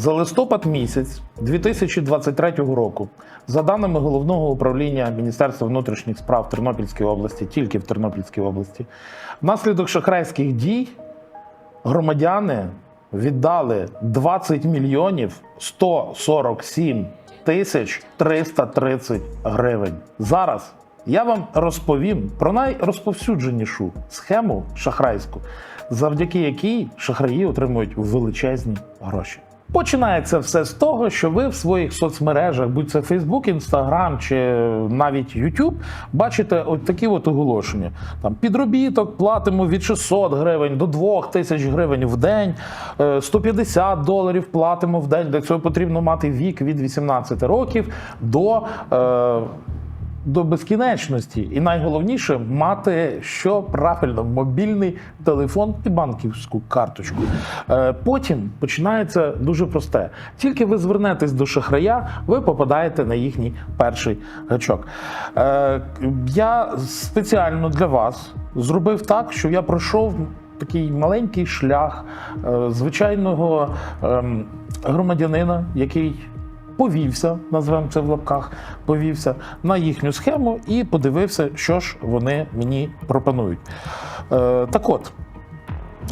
За листопад місяць 2023 року, за даними головного управління Міністерства внутрішніх справ Тернопільської області, тільки в Тернопільській області, внаслідок шахрайських дій громадяни віддали 20 мільйонів 147 тисяч 330 гривень. Зараз я вам розповім про найрозповсюдженішу схему шахрайську, завдяки якій шахраї отримують величезні гроші. Починається все з того, що ви в своїх соцмережах, будь це Facebook, Instagram чи навіть YouTube, бачите от такі от оголошення. Там підробіток платимо від 600 гривень до 2000 гривень в день, е, 150 доларів платимо в день. Для цього потрібно мати вік від 18 років до. е, до безкінечності, і найголовніше мати що правильно мобільний телефон і банківську карточку. Е, Потім починається дуже просте. Тільки ви звернетесь до шахрая, ви попадаєте на їхній перший гачок. Е, Я спеціально для вас зробив так, що я пройшов такий маленький шлях е, звичайного ем, громадянина, який повівся, назвемо це в лапках, повівся на їхню схему і подивився, що ж вони мені пропонують. Е, так от.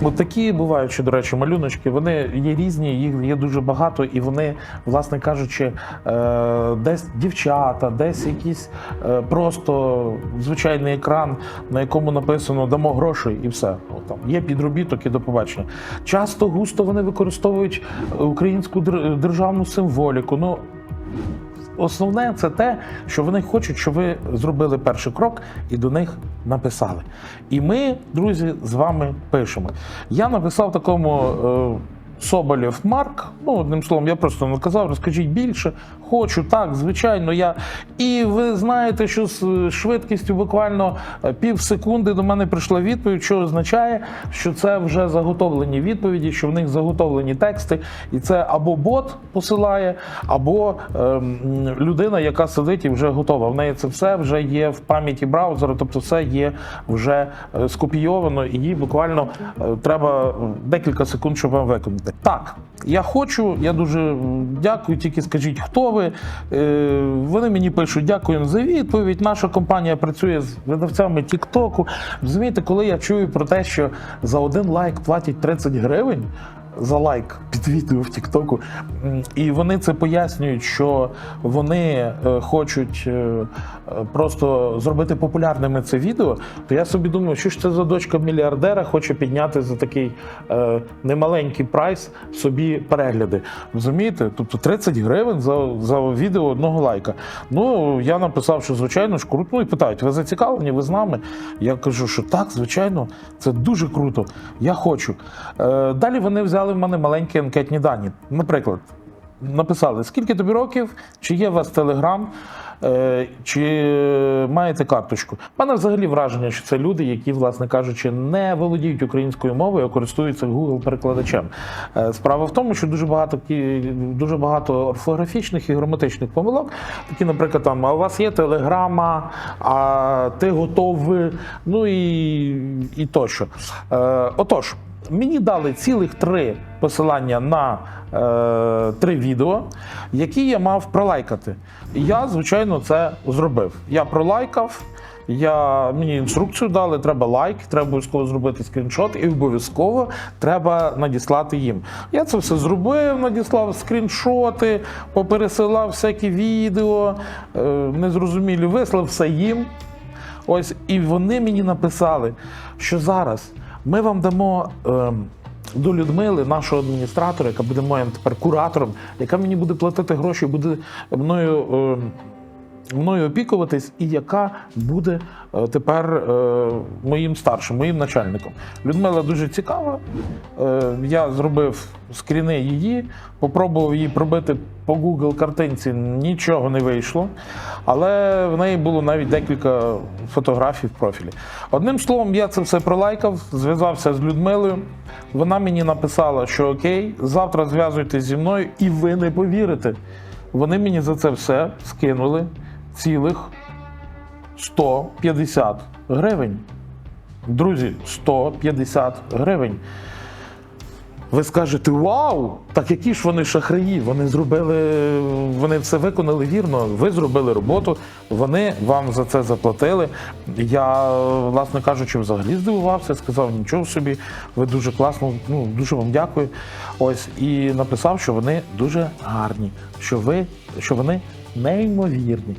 От такі бувають, до речі, малюночки. Вони є різні, їх є дуже багато, і вони, власне кажучи, е, десь дівчата, десь якийсь е, просто звичайний екран, на якому написано дамо гроші і все. От там є підробіток і до побачення. Часто густо вони використовують українську державну символіку. Ну Основне це те, що вони хочуть, щоб ви зробили перший крок і до них написали. І ми, друзі, з вами пишемо. Я написав такому. Соболєв Марк, ну одним словом, я просто наказав, розкажіть більше. Хочу, так, звичайно, я. І ви знаєте, що з швидкістю буквально е, пів секунди до мене прийшла відповідь, що означає, що це вже заготовлені відповіді, що в них заготовлені тексти, і це або бот посилає, або ем, людина, яка сидить і вже готова. В неї це все вже є в пам'яті браузера, тобто все є вже е, скопійовано, і їй буквально е, треба декілька секунд, щоб вам виконати. Так, я хочу, я дуже дякую, тільки скажіть, хто ви. Е, Вони мені пишуть, дякуємо за відповідь. Наша компанія працює з видавцями Тіктоку. Розумієте, коли я чую про те, що за один лайк платять 30 гривень. За лайк під відео в Тіктоку, і вони це пояснюють, що вони е, хочуть е, е, просто зробити популярними це відео. То я собі думаю, що ж це за дочка мільярдера хоче підняти за такий немаленький прайс собі перегляди. Розумієте? Тобто 30 гривень за, за відео одного лайка. Ну я написав, що звичайно ж круто. Ну і питають, ви зацікавлені? Ви з нами? Я кажу, що так, звичайно, це дуже круто. Я хочу. Далі вони взяли в мене маленькі анкетні дані. Наприклад, написали, скільки тобі років, чи є у вас телеграм, е, чи маєте карточку. У мене взагалі враження, що це люди, які, власне кажучи, не володіють українською мовою, а користуються Google перекладачем. Е, Справа в тому, що дуже багато дуже багато орфографічних і граматичних помилок. Такі, наприклад, там, а у вас є телеграма, а ти готовий, ну і, і тощо. Е, отож. Мені дали цілих три посилання на е, три відео, які я мав пролайкати. Я, звичайно, це зробив. Я пролайкав, я, мені інструкцію дали, треба лайк, треба обов'язково зробити скріншот, і обов'язково треба надіслати їм. Я це все зробив, надіслав скріншоти, попересилав всякі відео, е, незрозумілі, вислав все їм. Ось, і вони мені написали, що зараз ми вам дамо. е, до Людмили, нашого адміністратора, яка буде моїм тепер куратором, яка мені буде платити гроші, буде мною, ем, мною опікуватись, і яка буде е, тепер е, моїм старшим, моїм начальником. Людмила дуже цікава. Е, я зробив скріни її, попробував її пробити по Google картинці, нічого не вийшло. Але в неї було навіть декілька фотографій в профілі. Одним словом, я це все пролайкав, зв'язався з Людмилою. Вона мені написала, що окей, завтра зв'язуйтесь зі мною, і ви не повірите. Вони мені за це все скинули цілих 150 гривень. Друзі, 150 гривень. ви скажете Вау! Так які ж вони шахраї? Вони зробили, вони все виконали вірно. Ви зробили роботу, вони вам за це заплатили. Я, власне кажучи, взагалі здивувався, сказав нічого собі, ви дуже класно, ну дуже вам дякую. Ось і написав, що вони дуже гарні, що ви, що вони неймовірні.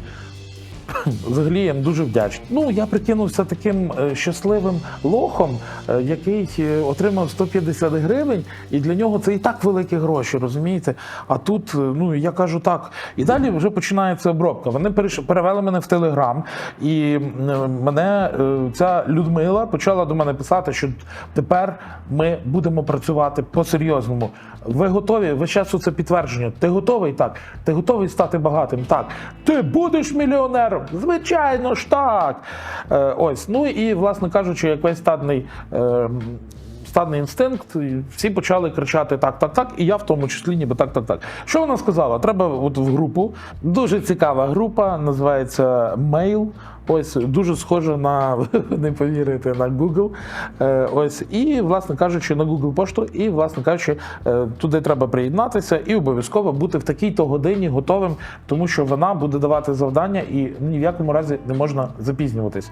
Взагалі я їм дуже вдячний. Ну я прикинувся таким е, щасливим лохом, е, який е, отримав 150 гривень, і для нього це і так великі гроші, розумієте? А тут, ну я кажу так, і далі вже починається обробка. Вони перевели мене в Телеграм, і мене ця Людмила почала до мене писати, що тепер ми будемо працювати по-серйозному. Ви готові? Ви зараз це підтвердження. Ти готовий? Так. Ти готовий стати багатим? Так. Ти будеш мільйонером? Звичайно ж так. Е, ось. Ну і, власне кажучи, як весь стадний. Е, Стадний інстинкт, і всі почали кричати так, так, так, і я в тому числі, ніби так, так, так. Що вона сказала? Треба от в групу. Дуже цікава група, називається Mail. Ось дуже схоже на не повірите на Google. Е, ось і, власне кажучи, на Google пошту, і, власне кажучи, е, туди треба приєднатися і обов'язково бути в такій-то годині готовим, тому що вона буде давати завдання, і ні в якому разі не можна запізнюватись.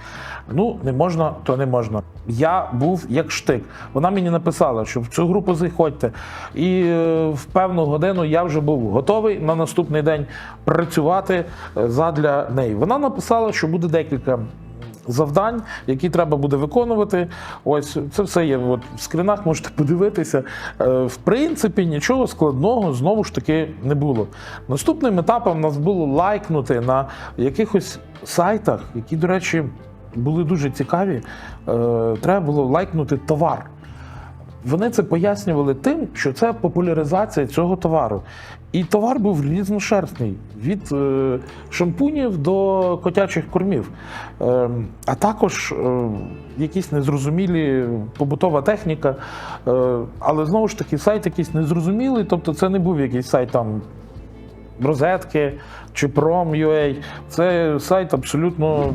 Ну, не можна, то не можна. Я був як штик. Вона мені написала, що в цю групу заходьте. І е, в певну годину я вже був готовий на наступний день працювати задля неї. Вона написала, що буде декілька. Завдань, які треба буде виконувати, ось це все є. От в скрінах можете подивитися. Е, В принципі, нічого складного знову ж таки не було. Наступним етапом нас було лайкнути на якихось сайтах, які, до речі, були дуже цікаві. Е, Треба було лайкнути товар. Вони це пояснювали тим, що це популяризація цього товару. І товар був різношерстний від е, шампунів до котячих кормів, е, а також е, якісь незрозумілі побутова техніка. Е, але знову ж таки, сайт якийсь незрозумілий, тобто це не був якийсь сайт там розетки чи Prom.ua. Це сайт абсолютно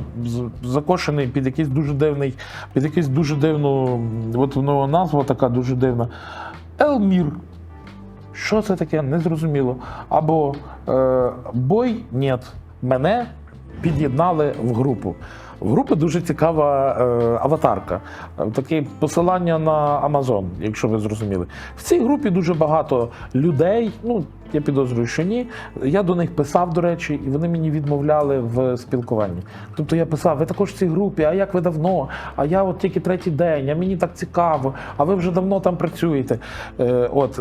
закошений під якийсь дуже дивний, під якийсь дуже дивну, от воно назва така дуже дивна. Елмір. Що це таке? Незрозуміло. Або е, бой ні, Мене під'єднали в групу. В групи дуже цікава е, аватарка. Е, Таке посилання на Амазон, якщо ви зрозуміли. В цій групі дуже багато людей. Ну, я підозрюю, що ні. Я до них писав, до речі, і вони мені відмовляли в спілкуванні. Тобто я писав, ви також в цій групі, а як ви давно? А я от тільки третій день, а мені так цікаво, а ви вже давно там працюєте. Е, от,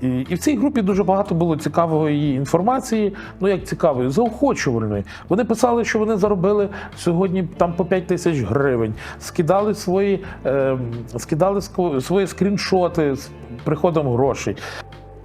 і, в цій групі дуже багато було цікавої інформації, ну як цікавої, заохочувальної. Вони писали, що вони заробили сьогодні там по 5 тисяч гривень, скидали свої, е, скидали свої скріншоти з приходом грошей.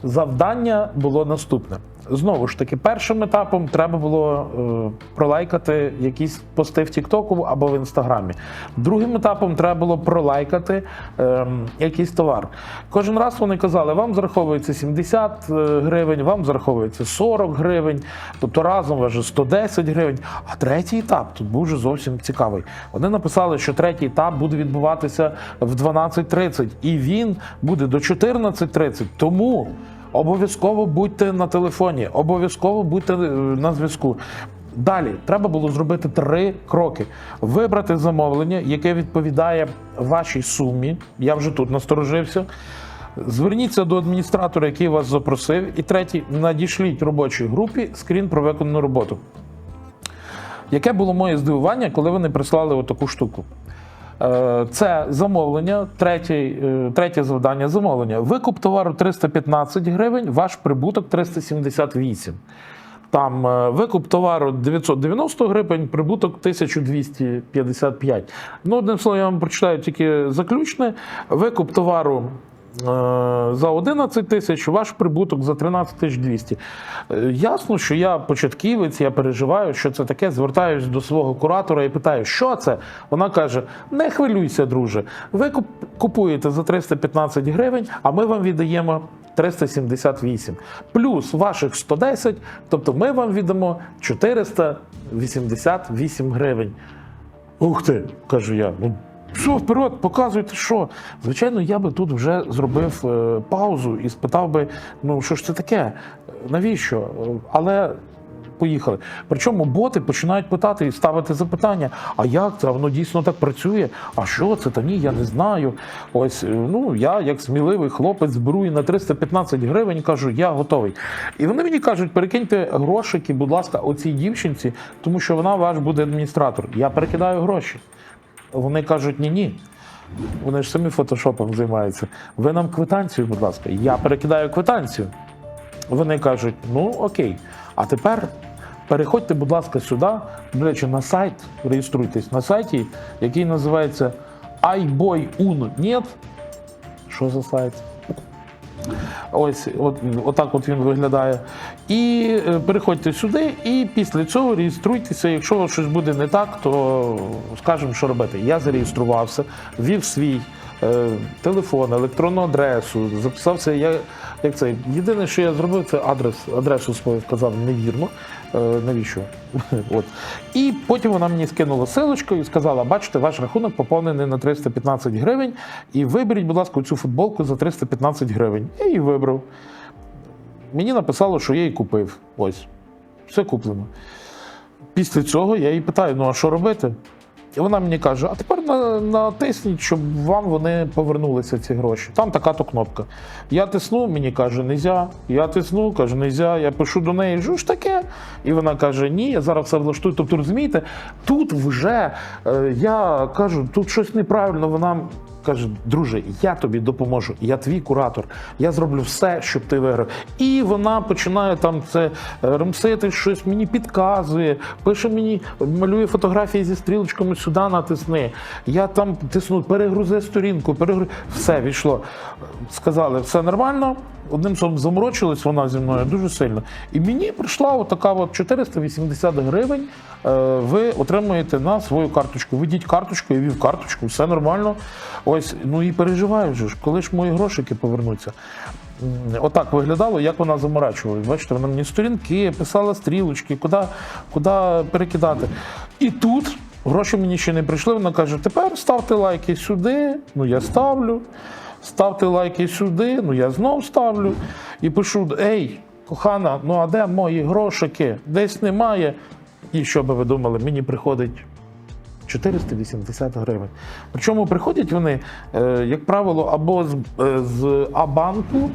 Завдання було наступне. Знову ж таки, першим етапом треба було е, пролайкати якісь пости в Тіктоку або в Інстаграмі. Другим етапом треба було пролайкати е, якийсь товар. Кожен раз вони казали, вам зараховується 70 е, гривень, вам зараховується 40 гривень, тобто разом вже 110 гривень. А третій етап тут був вже зовсім цікавий. Вони написали, що третій етап буде відбуватися в 12.30, і він буде до 14.30. Тому. Обов'язково будьте на телефоні, обов'язково будьте е, на зв'язку. Далі треба було зробити три кроки: вибрати замовлення, яке відповідає вашій сумі. Я вже тут насторожився. Зверніться до адміністратора, який вас запросив. І третій, надішліть робочій групі скрін про виконану роботу. Яке було моє здивування, коли вони прислали отаку штуку? Е, Це замовлення, третє, е, третє завдання замовлення. Викуп товару 315 гривень, ваш прибуток 378. Там е, викуп товару 990 гривень, прибуток 1255. Ну, одним словом, я вам прочитаю тільки заключне. Викуп товару за 11 тисяч, ваш прибуток за 13 тисяч 200. Е, Ясно, що я початківець, я переживаю, що це таке. Звертаюсь до свого куратора і питаю, що це? Вона каже: не хвилюйся, друже. Ви купуєте за 315 гривень, а ми вам віддаємо 378. Плюс ваших 110, тобто ми вам віддамо 488 гривень. Ух ти, кажу я. Ну, Все, вперед, показуйте, що. Звичайно, я би тут вже зробив е, паузу і спитав би: ну що ж це таке? Навіщо? Але поїхали. Причому боти починають питати і ставити запитання: а як це? А Воно дійсно так працює? А що це? Та ні, я не знаю. Ось, е, ну я, як сміливий хлопець, беру на 315 гривень кажу, я готовий. І вони мені кажуть, перекиньте грошики, будь ласка, оцій дівчинці, тому що вона ваш буде адміністратор. Я перекидаю гроші. Вони кажуть, ні, ні. Вони ж самі фотошопом займаються. Ви нам квитанцію, будь ласка. Я перекидаю квитанцію. Вони кажуть, ну окей. А тепер переходьте, будь ласка, сюди, до речі, на сайт, реєструйтесь на сайті, який називається iBoyUn.net. Що за сайт? Ось, от, отак от він виглядає. І е, переходьте сюди, і після цього реєструйтеся. Якщо щось буде не так, то скажемо, що робити. Я зареєструвався, ввів свій телефон, електронну адресу, записався. Я, як це, єдине, що я зробив, це адрес, адресу свою вказав невірно. Е, навіщо? От. І потім вона мені скинула силочку і сказала: бачите, ваш рахунок поповнений на 315 гривень. І виберіть, будь ласка, цю футболку за 315 гривень. Я її вибрав. Мені написало, що я її купив. Ось, все куплено. Після цього я її питаю: ну а що робити? І вона мені каже: а тепер на- натисніть, щоб вам вони повернулися ці гроші. Там така то кнопка. Я тисну, мені каже, нельзя. Я тисну, каже, нельзя. Я пишу до неї, що ж таке? І вона каже: Ні, я зараз все влаштую. Тобто, розумієте, тут вже е, я кажу, тут щось неправильно. Вона каже: друже, я тобі допоможу, я твій куратор, я зроблю все, щоб ти виграв. І вона починає там це е, ремсити, щось мені підказує, пише мені, малює фотографії зі стрілочками сюди натисни. Я там тисну, перегрузи сторінку, перегрузи. Все війшло. Сказали, все нормально. Одним словом, заморочилась вона зі мною дуже сильно. І мені прийшла отака от 480 гривень. е, Ви отримуєте на свою карточку. Введіть карточку, я ввів карточку, все нормально. Ось, ну і переживаю вже ж, коли ж мої грошики повернуться. Отак виглядало, як вона заморачувалась. Бачите, вона мені сторінки, писала стрілочки, куди, куди перекидати. І тут гроші мені ще не прийшли. Вона каже: тепер ставте лайки сюди. Ну я ставлю. Ставте лайки сюди, ну я знов ставлю. І пишу: Ей, кохана, ну а де мої грошики? Десь немає. І що би ви думали, мені приходить 480 гривень. Причому приходять вони, е, як правило, або з, е, з А-банку,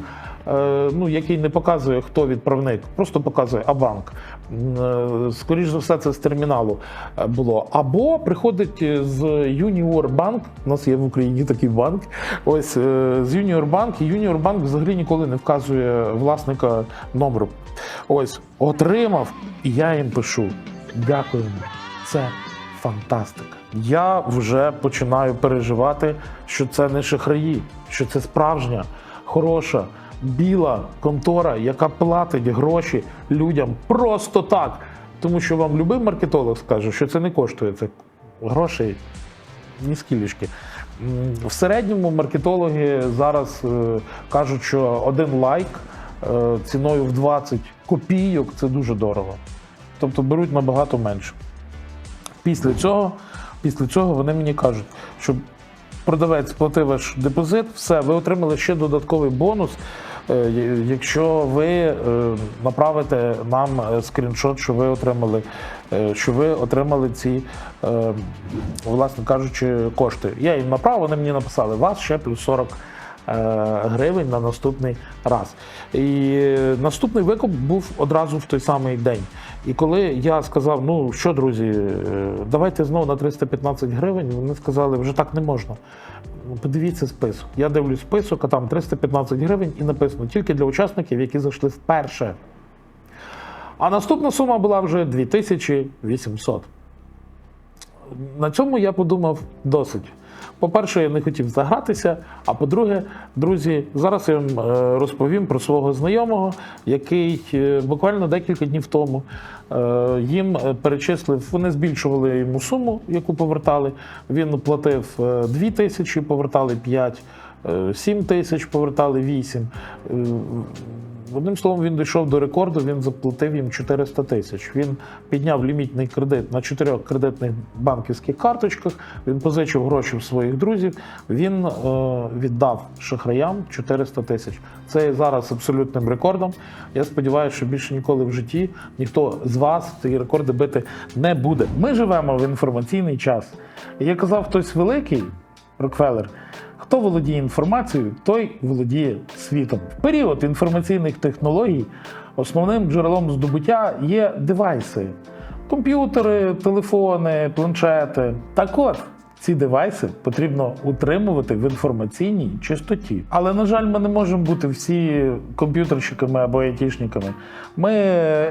ну, який не показує, хто відправник, просто показує А-банк. Е, за все, це з терміналу е, було. Або приходить з Юніор Банк. У нас є в Україні такий банк. Ось е, з Юніор Банк. І Юніор Банк взагалі ніколи не вказує власника номеру. Ось отримав, і я їм пишу: дякуємо. Це фантастика. Я вже починаю переживати, що це не шахраї, що це справжня, хороша, біла контора, яка платить гроші людям просто так. Тому що вам любий маркетолог скаже, що це не коштує це грошей ні скілечки. М, В середньому маркетологи зараз е, кажуть, що один лайк е, ціною в 20 копійок це дуже дорого. Тобто беруть набагато менше. Після цього, після цього вони мені кажуть, що продавець платив ваш депозит, все, ви отримали ще додатковий бонус. е, Якщо ви е, направите нам е, скріншот, що ви отримали, що ви отримали ці, власне кажучи, кошти. Я їм направив, вони мені написали, вас ще плюс 40 е, гривень на наступний раз. І наступний викуп був одразу в той самий день. І коли я сказав, ну що, друзі, е, давайте знову на 315 гривень, вони сказали, вже так не можна. Ну, Подивіться список. Я дивлюсь список, а там 315 гривень і написано тільки для учасників, які зайшли вперше. А наступна сума була вже 2800. На цьому я подумав досить. По-перше, я не хотів загратися. А по-друге, друзі, зараз я вам е, розповім про свого знайомого, який е, буквально декілька днів тому е, їм перечислив, вони збільшували йому суму, яку повертали. Він платив 2 тисячі, повертали 5. 7 тисяч повертали 8. Одним словом, він дійшов до рекорду, він заплатив їм 400 тисяч. Він підняв лімітний кредит на чотирьох кредитних банківських карточках, він позичив гроші в своїх друзів, він е, віддав шахраям 400 тисяч. Це є зараз абсолютним рекордом. Я сподіваюся, що більше ніколи в житті ніхто з вас ці рекорди бити не буде. Ми живемо в інформаційний час. І як казав хтось великий, Рокфеллер, хто володіє інформацією, той володіє світом. В період інформаційних технологій основним джерелом здобуття є девайси: комп'ютери, телефони, планшети. Так от. Ці девайси потрібно утримувати в інформаційній чистоті. Але, на жаль, ми не можемо бути всі комп'ютерщиками або айтішниками. Ми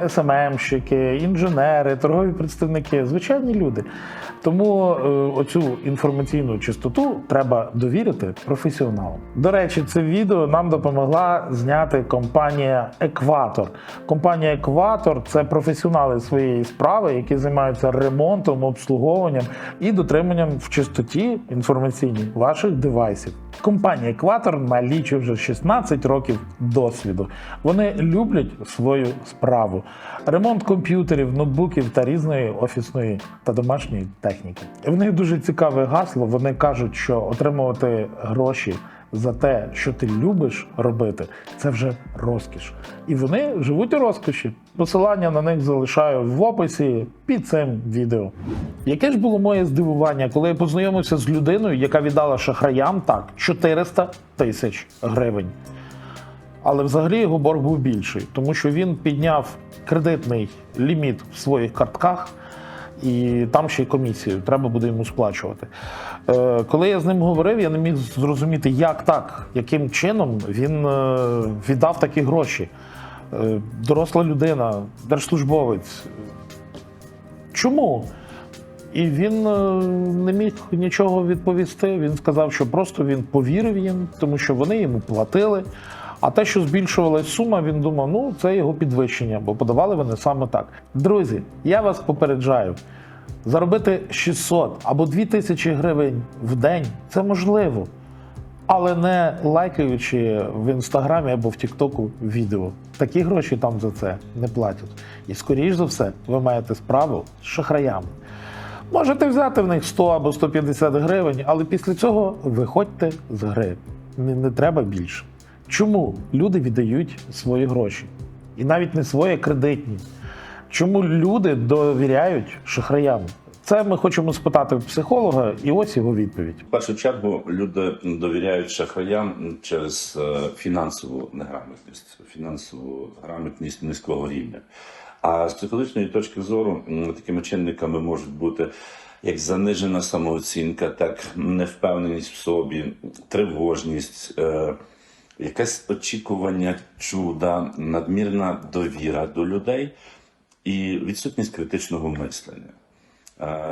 СММщики, інженери, торгові представники, звичайні люди. Тому е, оцю інформаційну чистоту треба довірити професіоналам. До речі, це відео нам допомогла зняти компанія Екватор. Компанія Екватор це професіонали своєї справи, які займаються ремонтом, обслуговуванням і дотриманням в чистоті інформаційній ваших девайсів. Компанія Екватор налічує вже 16 років досвіду. Вони люблять свою справу. Ремонт комп'ютерів, ноутбуків та різної офісної та домашньої техніки. В них дуже цікаве гасло. Вони кажуть, що отримувати гроші за те, що ти любиш робити, це вже розкіш. І вони живуть у розкоші. Посилання на них залишаю в описі під цим відео. Яке ж було моє здивування, коли я познайомився з людиною, яка віддала шахраям так 400 тисяч гривень. Але взагалі його борг був більший, тому що він підняв кредитний ліміт в своїх картках, і там ще й комісію треба буде йому сплачувати. Е, коли я з ним говорив, я не міг зрозуміти, як так, яким чином він е, віддав такі гроші. Е, доросла людина, держслужбовець. Чому? І він е, не міг нічого відповісти. Він сказав, що просто він повірив їм, тому що вони йому платили. А те, що збільшувалась сума, він думав, ну це його підвищення, бо подавали вони саме так. Друзі, я вас попереджаю. Заробити 600 або 2000 гривень в день це можливо, але не лайкаючи в інстаграмі або в Тіктоку відео. Такі гроші там за це не платять. І скоріш за все, ви маєте справу з шахраями. Можете взяти в них 100 або 150 гривень, але після цього виходьте з гри. Не, не треба більше. Чому люди віддають свої гроші? І навіть не свої кредитні. Чому люди довіряють шахраям? Це ми хочемо спитати психолога, і ось його відповідь. В першу чергу люди довіряють шахраям через е, фінансову неграмотність, фінансову грамотність низького рівня. А з психологічної точки зору такими чинниками можуть бути як занижена самооцінка, так невпевненість в собі, тривожність, е, якесь очікування чуда, надмірна довіра до людей і відсутність критичного мислення.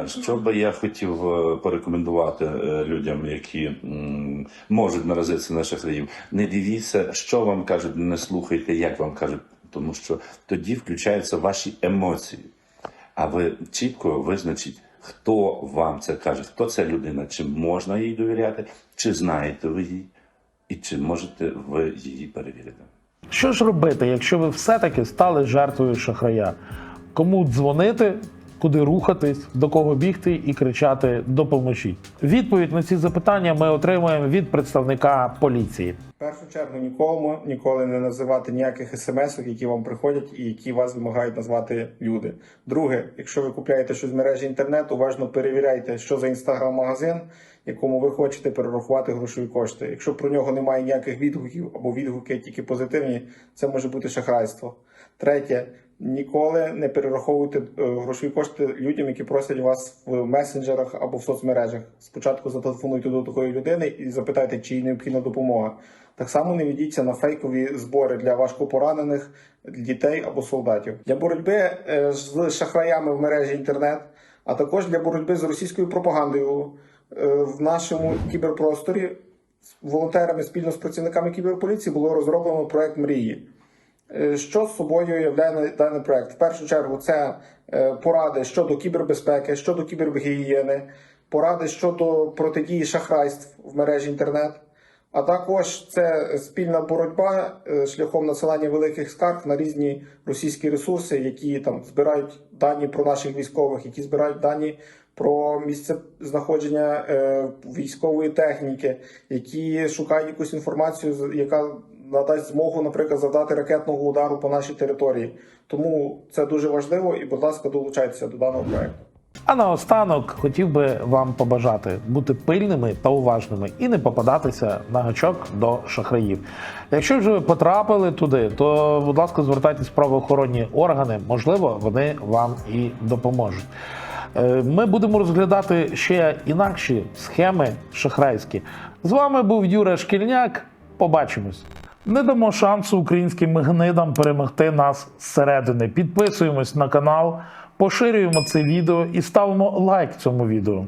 Що би я хотів е, порекомендувати е, людям, які можуть наразитися на шахраїв, не дивіться, що вам кажуть, не слухайте, як вам кажуть, тому що тоді включаються ваші емоції. А ви чітко визначіть, хто вам це каже, хто ця людина, чи можна їй довіряти, чи знаєте ви її, і чи можете ви її перевірити. Що ж робити, якщо ви все-таки стали жертвою шахрая? Кому дзвонити, куди рухатись, до кого бігти і кричати Допоможіть? Відповідь на ці запитання ми отримуємо від представника поліції. В першу чергу нікому ніколи не називати ніяких смс, які вам приходять і які вас вимагають назвати люди. Друге, якщо ви купляєте щось в мережі інтернету, уважно перевіряйте, що за інстаграм-магазин, якому ви хочете перерахувати грошові кошти. Якщо про нього немає ніяких відгуків або відгуки тільки позитивні, це може бути шахрайство. Третє. Ніколи не перераховуйте е, грошові кошти людям, які просять вас в месенджерах або в соцмережах. Спочатку зателефонуйте до такої людини і запитайте, чи їй необхідна допомога. Так само не ведіться на фейкові збори для важкопоранених дітей або солдатів для боротьби е, з шахраями в мережі інтернет, а також для боротьби з російською пропагандою в нашому кіберпросторі. Волонтерами спільно з працівниками кіберполіції було розроблено проект мрії. Е, Що з собою являє даний проект? В першу чергу це е, поради щодо кібербезпеки, щодо кібергігієни, поради щодо протидії шахрайств в мережі інтернет, А також це спільна боротьба е, шляхом надсилання великих скарг на різні російські ресурси, які там збирають дані про наших військових, які збирають дані про місце знаходження е, військової техніки, які шукають якусь інформацію, яка надасть змогу, наприклад, завдати ракетного удару по нашій території. Тому це дуже важливо і, будь ласка, долучайтеся до даного проекту. А наостанок хотів би вам побажати бути пильними та уважними і не попадатися на гачок до шахраїв. Якщо вже ви потрапили туди, то будь ласка, звертайтесь в правоохоронні органи, можливо, вони вам і допоможуть. Е, Ми будемо розглядати ще інакші схеми шахрайські. З вами був Юра Шкільняк. Побачимось. Не дамо шансу українським гнидам перемогти нас зсередини. Підписуємось на канал, поширюємо це відео і ставимо лайк цьому відео.